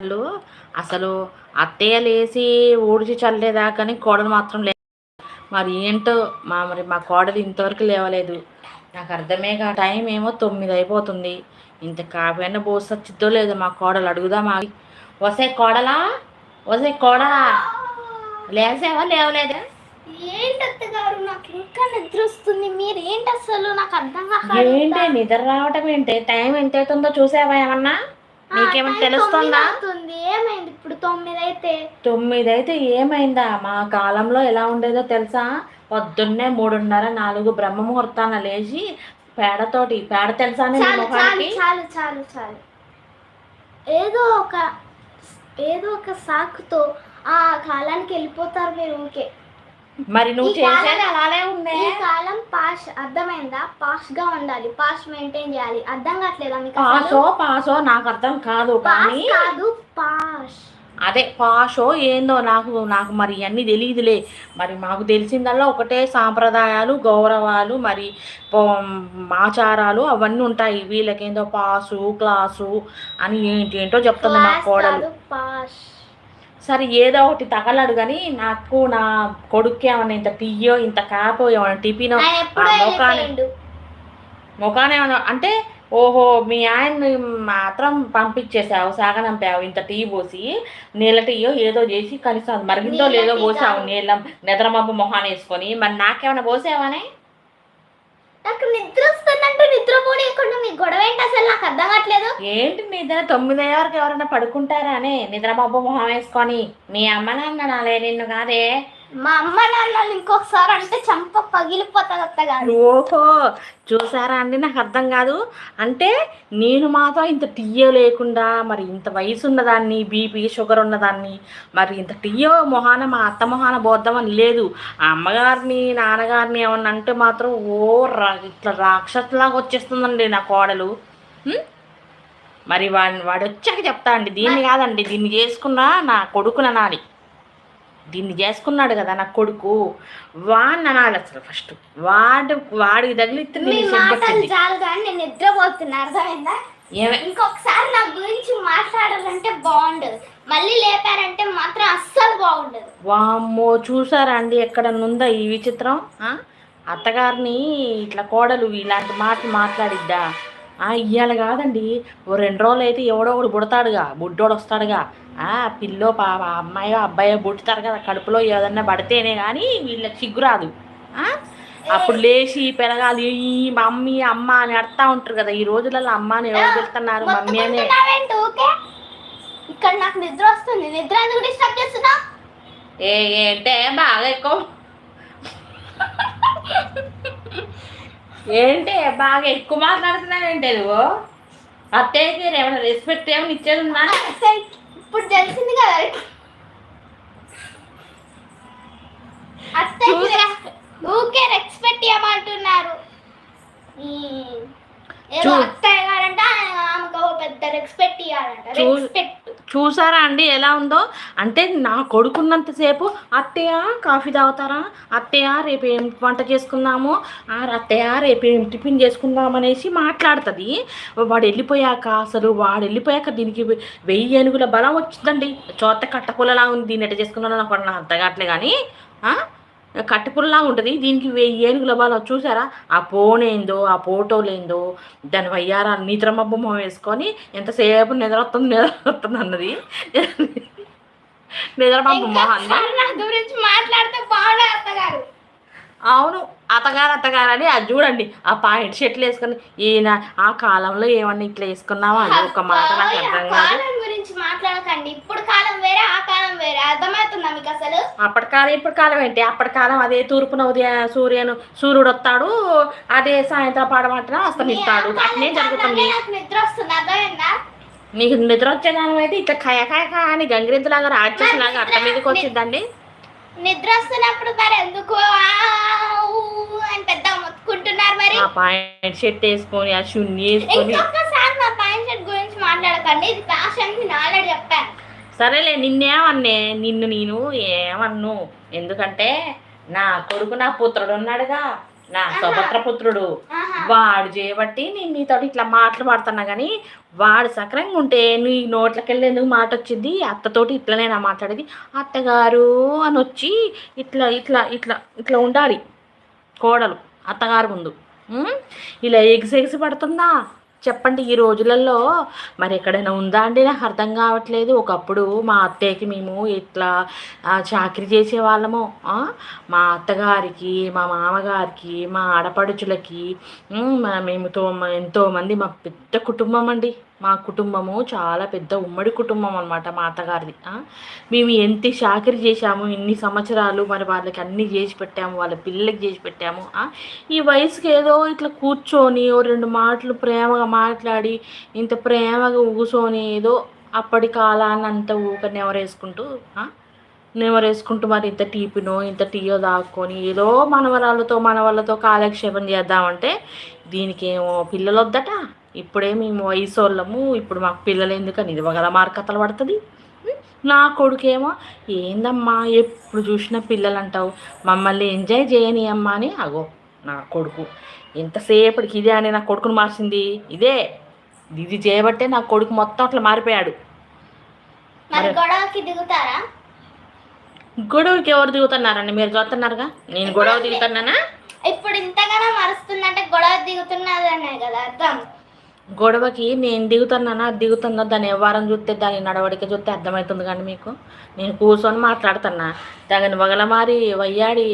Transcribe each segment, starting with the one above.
వాళ్ళు అసలు అత్తయ్య లేసి ఊడ్చి చల్లేదాకాని కోడలు మాత్రం లేదు మరి ఏంటో మా మరి మా కోడలు ఇంతవరకు లేవలేదు. నాకు అర్థమే కా టైం ఏమో తొమ్మిది అయిపోతుంది. ఇంత కాఫీ అయినా పోసి వచ్చిద్దో లేదో మా కోడలు అడుగుదామా? వసే కోడలా? వసే కోడలా? లేసావా లేవలేదా? నాకు ఇంకా నిద్ర వస్తుంది. మీరు ఏంటి అసలు? నాకు అర్థం ఏంటి? నిద్ర రావటం ఏంటి? టైం ఎంత అవుతుందో చూసావా ఏమన్నా? నీకేమైనా తెలుస్తుందా? ఏమైంది ఇప్పుడు తొమ్మిది అయితే తొమ్మిది అయితే ఏమైందా? మా కాలంలో ఎలా ఉండేదో తెలుసా? పొద్దున్నే మూడున్నర నాలుగు బ్రహ్మ ముహూర్తాన లేచి పేడతోటి పేడ తెలుసా చాలు చాలు చాలు. ఏదో ఒక ఏదో ఒక సాకుతో ఆ కాలానికి వెళ్ళిపోతారు మీరు ఊరికే. మరి నువ్వు చేసేది అలానే ఉందే ఈ కాలం పాష్ అర్థమైందా? పాష్గా ఉండాలి. పాష్ మెయింటైన్ చేయాలి. అర్థం కావట్లేదా మీకు పాసో? పాసో నాకు అర్థం కాదు కానీ కాదు పాష్ అదే పాషో ఏందో నాకు నాకు మరి అన్నీ తెలియదులే మరి మాకు తెలిసిందల్లా ఒకటే సాంప్రదాయాలు గౌరవాలు మరి ఆచారాలు అవన్నీ ఉంటాయి. వీళ్ళకేందో పాసు క్లాసు అని ఏంటి ఏంటో చెప్తుంది మా క్లాస్ కోడలు. కాదు పాష్ సరే ఏదో ఒకటి తగలడు కానీ నాకు నా కొడుకు ఏమన్నా ఇంత టీయో ఇంత కాపో ఏమన్నా టిఫినో ముఖాన్ని ఏమన్నా అంటే ఓహో మీ ఆయన్ని మాత్రం పంపించేసావు సాగనంపావు ఇంత టీ పోసి నీళ్ళ టీయో ఏదో చేసి కనీసం అది మరిగిందో లేదో పోసావు. నీళ్ళ నిద్రమబ్బు మొహాన్ని వేసుకొని. మరి నాకేమైనా పోసావనే? నాకు నిద్ర వస్తుందంటే నిద్రపోనీయకుండా మీ గొడవ ఏంటి అసలు నాకు అర్థం కావట్లేదు ఏంటి నిద్ర? తొమ్మిది వరకు ఎవరైనా పడుకుంటారా అనే? నిద్రమబ్బు మొహం వేసుకొని మీ అమ్మ నాన్న నాలే నిన్ను కాదే. మా అమ్మ నాన్నలు ఇంకొకసారి అంటే చంప పగిలిపోతుంది అత్తగారు. ఓహో చూసారా అండి? నాకు అర్థం కాదు. అంటే నేను మాత్రం ఇంత టీయో లేకుండా మరి ఇంత వయసు ఉన్నదాన్ని బీపీ షుగర్ ఉన్నదాన్ని మరి ఇంత టీయో మొహాన మా అత్త మొహాన బోద్దామని లేదు. ఆ అమ్మగారిని నాన్నగారిని ఏమన్నా అంటే మాత్రం ఓ రా- ఇట్లా రాక్షసులాగా వచ్చేస్తుందండి నా కోడలు? మరి వాడిని వాడు వచ్చాక చెప్తా అండి దీన్ని కాదండి దీన్ని చేసుకున్నా నా కొడుకుని అనాలి. దీన్ని చేసుకున్నాడు కదా నా కొడుకు వాడిని అనాలి అసలు ఫస్ట్ వాడు వాడికి కానీ నేను నిద్రపోతున్నా అర్థమైందా? ఇంకొకసారి నా గురించి మాట్లాడాలంటే బాగుండదు. మళ్ళీ లేపారంటే మాత్రం అస్సలు బాగుండదు. వామ్మో చూసారా అండి ఎక్కడ ఉందా ఈ విచిత్రం? అత్తగారిని ఇట్లా కోడలు ఇలాంటి మాటలు మాట్లాడిద్దా? ఆ, ఇయ్యాల కాదండి. ఓ రెండు రోజులు అయితే ఎవడో ఒకడు పుడతాడుగా బుడ్డోడు వస్తాడుగా. ఆ పిల్లో పా అమ్మాయో అబ్బాయో పుట్టుతారు కదా కడుపులో ఏదన్నా పడితేనే కానీ వీళ్ళకి సిగ్గురాదు ఆ? అప్పుడు లేచి పెరగాలి ఈ మమ్మీ అమ్మ అని అడతా ఉంటారు కదా ఈ రోజులలో అమ్మ అని ఎవరు పెడుతున్నారు మమ్మీ అనే? ఇక్కడ నాకు నిద్ర వస్తుంది. నిద్ర ఎందుకు డిస్టర్బ్ చేస్తున్నా? ఏ ఏంటే బాగా ఎక్కువ. ఏంటి? బాగా ఎక్కువ మాట్లాడుతున్నావు ఏంటి నువ్వు? అత్తయ్యకి ఏమైనా రెస్పెక్ట్ ఏమైనా ఇచ్చేది ఉందా? ఇప్పుడు తెలిసింది కదా. ఊకే రెస్పెక్ట్ ఇవ్వమంటున్నారు. ఏదో అత్తయ్య గారంట ఆమెకు పెద్ద రెస్పెక్ట్ ఇవ్వాలంట. రెస్పెక్ట్ చూసారా అండి ఎలా ఉందో? అంటే నా కొడుకున్నంతసేపు అత్తయ్య కాఫీ తాగుతారా? అత్తయ్య రేపు ఏం వంట చేసుకుందాము? ఆ అత్తయ్య రేపు ఏం టిఫిన్ చేసుకుందాం అనేసి మాట్లాడుతుంది. వాడు వెళ్ళిపోయాక అసలు వాడు వెళ్ళిపోయాక దీనికి వెయ్యి ఏనుగుల బలం వచ్చిందండి. చోత కట్టపుల్లలా ఉంది దీన్ని ఎట్ట చేసుకున్నాను నాకు అర్థం కావట్లే కానీ ఆ? కట్టెపుల్లలా ఉంటుంది. దీనికి వెయ్యి ఏనుగుల బలం చూసారా? ఆ పోనేందో ఆ ఫోటోలేందో దాని వయ్యారా నిద్రమబ్బ మొహం వేసుకొని ఎంతసేపు నిద్ర వస్తుంది నిద్ర వస్తుంది అన్నది. గురించి మాట్లాడితే అత్తగారు. అవును అత్తగారు అత్తగారు అని అది చూడండి. ఆ పాయింట్ షర్ట్లు వేసుకొని ఈయన ఆ కాలంలో ఏమన్నా ఇట్లా వేసుకున్నావా? అని ఒక మాట నాకు అర్థం కాదు. గురించి మాట్లాడకండి. ఇప్పుడు కాలం వేరే ఆ కాలం వేరే. అర్థమవుతుందా మీకు అసలు? అప్పటి కాలం ఇప్పటి కాలం ఏంటి? అప్పటి కాలం అదే తూర్పున ఉదయ సూర్యను సూర్యుడు వస్తాడు అదే సాయంత్రం పాడమంటున్నా అస్తమిస్తాడు. అట్నే జరుగుతుంది. నాకు నిద్ర వస్తుంది. అర్థమైందా? నీకు నిద్ర వచ్చేదాని అయితే ఇట్లా కయ కయ కయ అని గంగిరెద్దులాగా రాక్షసులాగా అట్ట మీదకి వచ్చిందండి. నిద్ర వస్తున్నప్పుడు మరి ఎందుకు అని పెద్ద మొత్తుకుంటున్నారు మరి? ఆ పాయింట్ షర్ట్ వేసుకొని ఆ షున్ని వేసుకొని. ఇంకొకసారి నా ప్యాంట్ షర్ట్ గురించి మాట్లాడకండి. ఇది ఫ్యాషన్ ఆల్రెడీ చెప్పాను. సరేలే నిన్నేమన్నే నిన్ను నేను ఏమన్ను? ఎందుకంటే నా కొడుకు నా పుత్రుడు ఉన్నాడుగా. నా సుభద్రపుత్రుడు ఆహా. వాడు చేయబట్టి నేను నీతో ఇట్లా మాటలు పడుతున్నా కానీ వాడు సక్రంగా ఉంటే నీ నోట్లకెళ్ళి ఎందుకు మాట వచ్చింది అత్తతోటి ఇట్లనే నా మాట్లాడేది. అత్తగారు అని వచ్చి ఇట్లా ఇట్లా ఇట్లా ఇట్లా ఉండాలి. కోడలు అత్తగారు ముందు? ఇలా ఎగిసి ఎగిసి పడుతుందా? చెప్పండి ఈ రోజులలో మరి ఎక్కడైనా ఉందా అండి? నాకు అర్థం కావట్లేదు. ఒకప్పుడు మా అత్తయ్యకి మేము ఇట్లా చాకరీ చేసే వాళ్ళము మా అత్తగారికి మా మామగారికి మా ఆడపడుచులకి మేముతో మా- మేము మా పెద్ద కుటుంబం అండి. మా కుటుంబము చాలా పెద్ద ఉమ్మడి కుటుంబం అనమాట మా అత్తగారిది. మేము ఎంత చాకరీ చేశాము ఇన్ని సంవత్సరాలు మరి వాళ్ళకి అన్నీ చేసి పెట్టాము వాళ్ళ పిల్లలకి చేసి పెట్టాము ఈ వయసుకి ఏదో ఇట్లా కూర్చొని ఓ రెండు మాటలు ప్రేమగా మాట్లాడి ఇంత ప్రేమగా కూర్చొని ఏదో అప్పటి కాలాన్ని అంతా ఊక నెవరేసుకుంటూ నెవరేసుకుంటూ మరి ఇంత టీపినో ఇంత టీయో దాక్కొని ఏదో మనవరాళ్ళతో మనవాళ్ళతో కాలక్షేపం చేద్దామంటే దీనికి ఏమో పిల్లలు వద్దట ఇప్పుడే మేము వయసు వాళ్ళము ఇప్పుడు మాకు పిల్లలు ఎందుకని ఇది ఒకల మార్కతలు పడుతుంది? నా కొడుకేమో ఏందమ్మా ఎప్పుడు చూసినా పిల్లలు అంటావు మమ్మల్ని ఎంజాయ్ చేయని అమ్మా అని అగో నా కొడుకు. ఎంతసేపటికి ఇదే అని నా కొడుకును మార్చింది? ఇదే. ఇది చేయబట్టే నా కొడుకు మొత్తం అట్లా మారిపోయాడు. మరి గొడవకి దిగుతారా? గొడవకి ఎవరు దిగుతున్నారండి? మీరు చూస్తున్నారుగా? నేను గొడవ దిగుతున్నానా? ఇప్పుడు ఇంతగానో మరుస్తుందంటే గొడవ దిగుతున్నదనే కదా అర్థం. గొడవకి నేను దిగుతున్నానా అది దిగుతుందో? దాని వ్యవహారం చూస్తే దాని నడవడిక చూస్తే అర్థమవుతుంది కానీ మీకు? నేను కూర్చొని మాట్లాడుతున్నా. దాని వగలమారి వయ్యాడి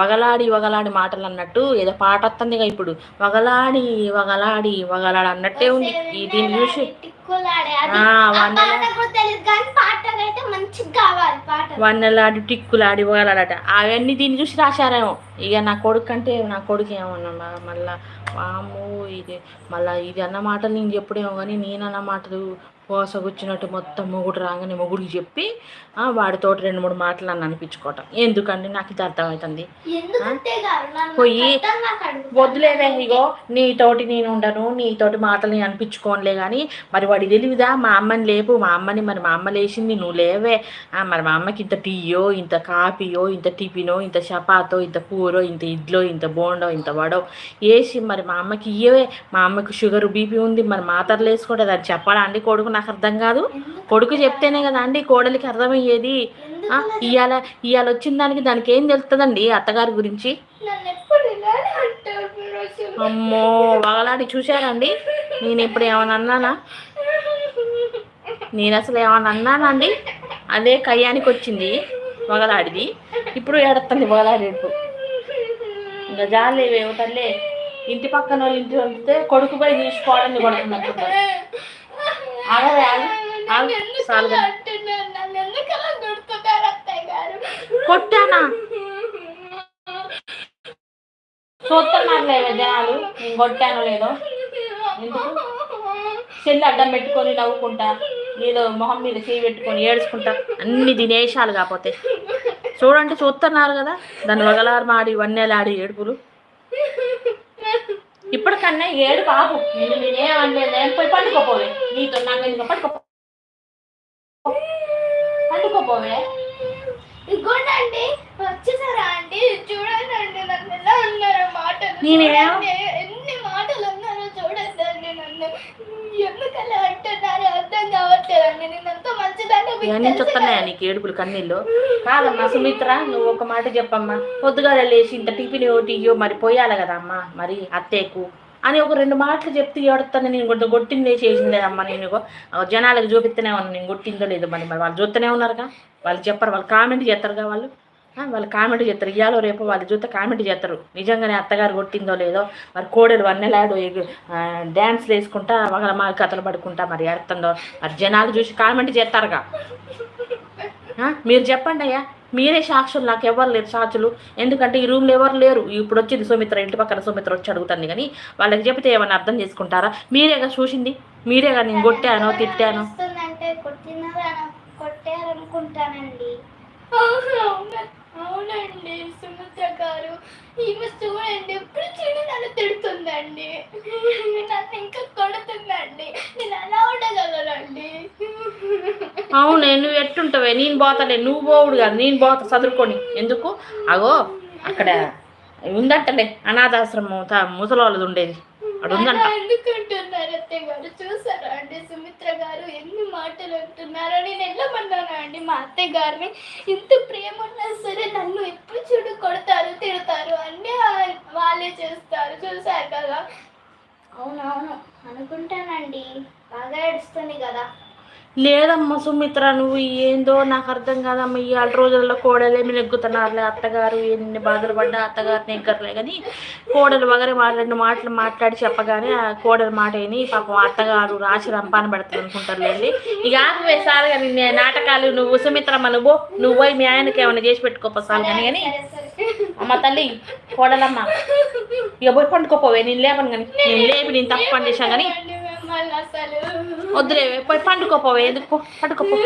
వగలాడి వగలాడి మాటలు అన్నట్టు ఏదో పాట వస్తుంది ఇప్పుడు. వగలాడి వగలాడి వగలాడి అన్నట్టే ఉంది. ఈ దీన్ని చూసి టిక్కులాడే. అది ఆ, ఆ వందల- పాట కూడా తెలియదు కానీ పాటకైతే మంచిగా కావాలి పాట. వన్నెలాడి టిక్కులాడి వగలాడట అవన్నీ దీన్ని చూసి రాశారేమో. ఇక నా కొడుకు అంటే నా కొడుకు ఏమన్నా మళ్ళా వాము ఇది మళ్ళా ఇది అన్న మాటలు నేను చెప్పుడేమో కానీ నేను అన్న మాటలు పోసగుచ్చినట్టు మొత్తం మొగుడు రాగానే మొగుడికి చెప్పి ఆ, వాడితోటి రెండు మూడు మాటలు నన్ను అనిపించుకోవటం. ఎందుకండి? నాకు ఇది అర్థమవుతుంది పోయి. వద్దులేవే ఇగో నీతోటి నేను ఉండను నీతోటి మాటలు నేను అనిపించుకోనులే కానీ మరి వాడి తెలివిదా మా అమ్మని లేపు మా అమ్మని మరి మా అమ్మ లేచింది నువ్వు లేవే. ఆ, మరి మా అమ్మకి ఇంత టీయో ఇంత కాఫీయో ఇంత టిఫినో ఇంత చపాతో ఇంత కూరో ఇంత ఇడ్లో ఇంత బోండో ఇంత వడో వేసి మరి మా అమ్మకి ఇయ్యవే. మా అమ్మకి షుగర్ బీపీ ఉంది మరి మాతరలు వేసుకోవడం అది చెప్పాలా అండి కొడుకు నాకు అర్థం కాదు. కొడుకు చెప్తేనే కదా అండి కోడలికి అర్థమయ్యేది. ఇవాళ ఇవాళ వచ్చిన దానికి దానికి ఏం తెలుస్తుందండి అత్తగారి గురించి. అమ్మో వగలాడి చూశారండి నేను ఇప్పుడు ఏమైనా అన్నానా? నేను అసలు ఏమైనా అన్నానా అండి? అదే కయ్యానికి వచ్చింది వగలాడిది. ఇప్పుడు ఏడుస్తుంది వగలాడేపు ఇంకా జాలేవేమో తల్లే. ఇంటి పక్కన వాళ్ళు ఇంటి వెళ్తే కొడుకు పోయి తీసుకోవడం కొట్టానా? చూస్తున్నారులే జనాలు. నేను కొట్టాను లేదో? ఎందుకు? చెల్లి అడ్డం పెట్టుకొని నవ్వుకుంటా ఏదో మొహం మీద చేయి పెట్టుకొని ఏడుచుకుంటా అన్ని దినేశాలు కాకపోతే. చూడండి చూస్తున్నారు కదా? దాన్ని వగలారు మాడి వన్నెలాడి ఏడుపులు. ఇప్పటికన్నా ఏడు బాబు. నేను నేనేమనలేదు నేను పోయి పండుకోపోవే. నీతో నాకు ఎందుకు పండుకో పండుకోపోవే. ఇదిగోండి వచ్చేసారా అండి? చూడండి నన్ను ఎలా అన్నారు మాటలు. ఎన్ని మాటలు అన్నారో చూడండి నన్ను. ఎందుకు అలా అంటున్నారో అర్థం కావట్లేదండి. నేను ఎంతో మంచిదాన్ని మీకు ఇవన్నీ చూస్తున్నాయా నీకు ఏడుపులు కన్నీళ్ళు? కాదమ్మా సుమిత్ర నువ్వు ఒక మాట చెప్పమ్మా. పొద్దుగాల లేచి ఇంత టిఫిన్ టీయో మరి పోయాలి కదా అమ్మా మరి అత్తేకు అని ఒక రెండు మాటలు చెప్తే ఏడుతాను నేను కొంచెం కొట్టిందే చేసిందే అమ్మ నేను జనాలకు చూపిస్తూనే ఉన్నాను నేను కొట్టిందో లేదో మరి మరి వాళ్ళు చూస్తూనే ఉన్నారుగా? వాళ్ళు చెప్పరు వాళ్ళు కామెంట్ చేస్తారుగా వాళ్ళు? వాళ్ళు కామెంట్ చేస్తారు. ఇవాళ రేపు వాళ్ళు చూస్తే కామెంట్ చేస్తారు. నిజంగానే అత్తగారు కొట్టిందో లేదో? మరి కోడలు వన్నెలాడు డ్యాన్స్లు వేసుకుంటా ఒకళ్ళ మా కథలు పడుకుంటా మరి ఏడుతుందో మరి జనాలు చూసి కామెంట్ చేస్తారుగా. మీరు చెప్పండి అయ్యా. మీరే సాక్షులు. నాకు ఎవరు లేరు సాక్షులు. ఎందుకంటే ఈ రూమ్లో ఎవరు లేరు. ఇప్పుడు వచ్చింది సుమిత్ర ఇంటి పక్కన సుమిత్ర వచ్చి అడుగుతుంది కానీ వాళ్ళకి చెప్తే ఏమైనా అర్థం చేసుకుంటారా? మీరేగా చూసింది? మీరేగా నేను కొట్టానో తిట్టానో? కొట్టారనుకుంటానండి. అవునండి సుమిత్ర గారు. ఈమె చూడండి ఎప్పుడు చూడు నన్ను తిడుతుందండి. నన్ను ఇంకా కొడుతుందండి. నేను అలా ఉండగలనండి. అవునే నువ్వు ఎట్టుంటావే? నేను పోతలే. నువ్వు పోవుడు కాదు. నేను పోతా చదువుకొని ఎందుకు? అగో అక్కడ ఉందంటలే. అనాథాశ్రమం ముసలి ముసలోళ్ళది ఉండేది. అక్కడ ఉందంట ఎందుకంటున్నారు అత్తయ్య గారు చూసారా అండి సుమిత్ర గారు ఎన్ని మాటలు అంటున్నారో? నేను వెళ్ళమన్నాను అండి మా అత్తయ్య గారిని ఇంత ప్రేమ ఉన్నా సరే నన్ను ఎప్పుడు చూడు కొడతారు తిడతారు అన్నీ వాళ్ళే చేస్తారు. చూసారు కదా? అవునవును అనుకుంటానండి. బాగా ఏడుస్తుంది కదా. లేదమ్మా సుమిత్ర నువ్వు ఏందో నాకు అర్థం కాదమ్మా. ఈ ఆరు రోజుల్లో కోడలేమి నెగ్గుతున్నారులే అత్తగారు ఎన్ని బాధలు పడ్డా అత్తగారు నెగ్గరలే కానీ కోడలు వగరే రెండు మాటలు మాట్లాడి చెప్పగానే ఆ కోడలు మాట విని పాపం అత్తగారు రాసి రంపాన పెడతారు అనుకుంటారులేండి ఇక ఆపే సార్ కానీ నే- నాటకాలు నువ్వు సుమిత్రమ్మ నువ్వు నువ్వు పోయి మీ ఆయనకి ఏమైనా చేసి పెట్టుకోపో సార్ కానీ కానీ అమ్మ తల్లి కోడలమ్మ ఇక పోయి పండుకోపోవే నేను లేపను కానీ నేను లేపి నేను తప్పు పని చేశాను కానీ వద్దులేవే పోయి పండుకోపోవే ఎందుకు పండుకోపో.